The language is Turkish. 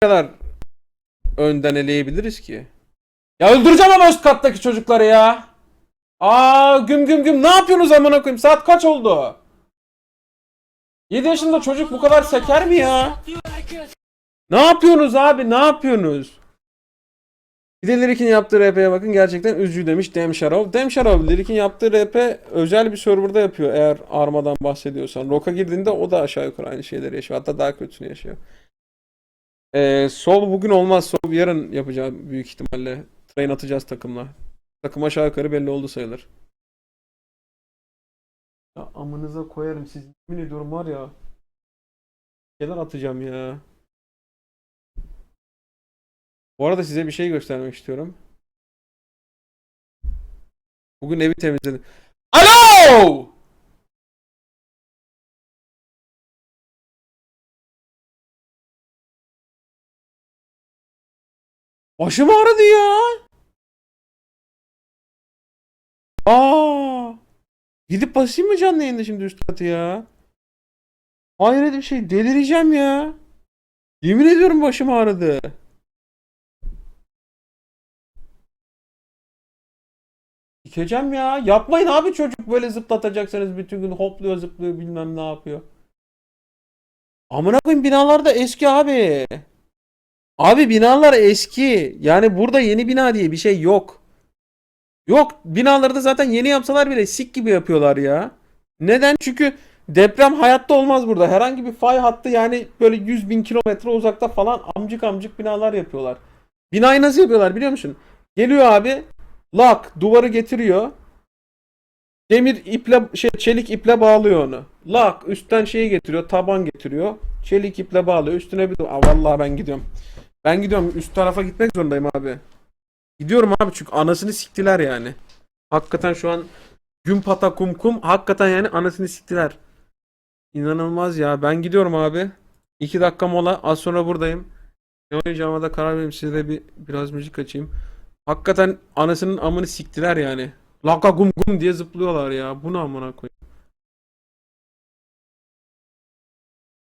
kadar önden eleyebiliriz ki? Ya öldüreceğim ama üst kattaki çocukları ya. Aa güm güm güm ne yapıyorsunuz amına koyayım? Saat kaç oldu? 7 yaşında çocuk bu kadar seker mi ya? Ne yapıyorsunuz abi? Ne yapıyorsunuz? Bir de Lirik'in yaptığı RP'ye bakın gerçekten üzücü demiş Demşarov. Demşarov Lirik'in yaptığı RP özel bir serverda yapıyor eğer Arma'dan bahsediyorsan. Rock'a girdiğinde o da aşağı yukarı aynı şeyleri yaşıyor. Hatta daha kötüsünü yaşıyor. Ee, sol bugün olmaz. Sol yarın yapacağım büyük ihtimalle. Train atacağız takımla. Takım aşağı yukarı belli oldu sayılır. Ya amınıza koyarım siz. Yemin ediyorum var ya. Şeyler atacağım ya. Bu arada size bir şey göstermek istiyorum. Bugün evi temizledim. Alo! Başım ağrıdı ya. Aa! Gidip basayım mı canlı yayında şimdi üst katı ya? Hayret bir şey delireceğim ya. Yemin ediyorum başım ağrıdı. Dikeceğim ya. Yapmayın abi çocuk böyle zıplatacaksınız bütün gün hopluyor zıplıyor bilmem ne yapıyor. Amına koyayım binalar da eski abi. Abi binalar eski. Yani burada yeni bina diye bir şey yok. Yok binaları da zaten yeni yapsalar bile sik gibi yapıyorlar ya. Neden? Çünkü deprem hayatta olmaz burada. Herhangi bir fay hattı yani böyle 100 bin kilometre uzakta falan amcık amcık binalar yapıyorlar. Binayı nasıl yapıyorlar biliyor musun? Geliyor abi lak duvarı getiriyor. Demir iple şey çelik iple bağlıyor onu. Lak üstten şeyi getiriyor, taban getiriyor. Çelik iple bağlıyor. Üstüne bir Aa, vallahi ben gidiyorum. Ben gidiyorum. Üst tarafa gitmek zorundayım abi. Gidiyorum abi çünkü anasını siktiler yani. Hakikaten şu an gün pata kum kum hakikaten yani anasını siktiler. İnanılmaz ya. Ben gidiyorum abi. 2 dakika mola. Az sonra buradayım. Ne oynayacağıma da karar vereyim. Size de bir biraz müzik açayım. Hakikaten anasının amını siktiler yani. Laka gum gum diye zıplıyorlar ya. Bu ne amına koyayım.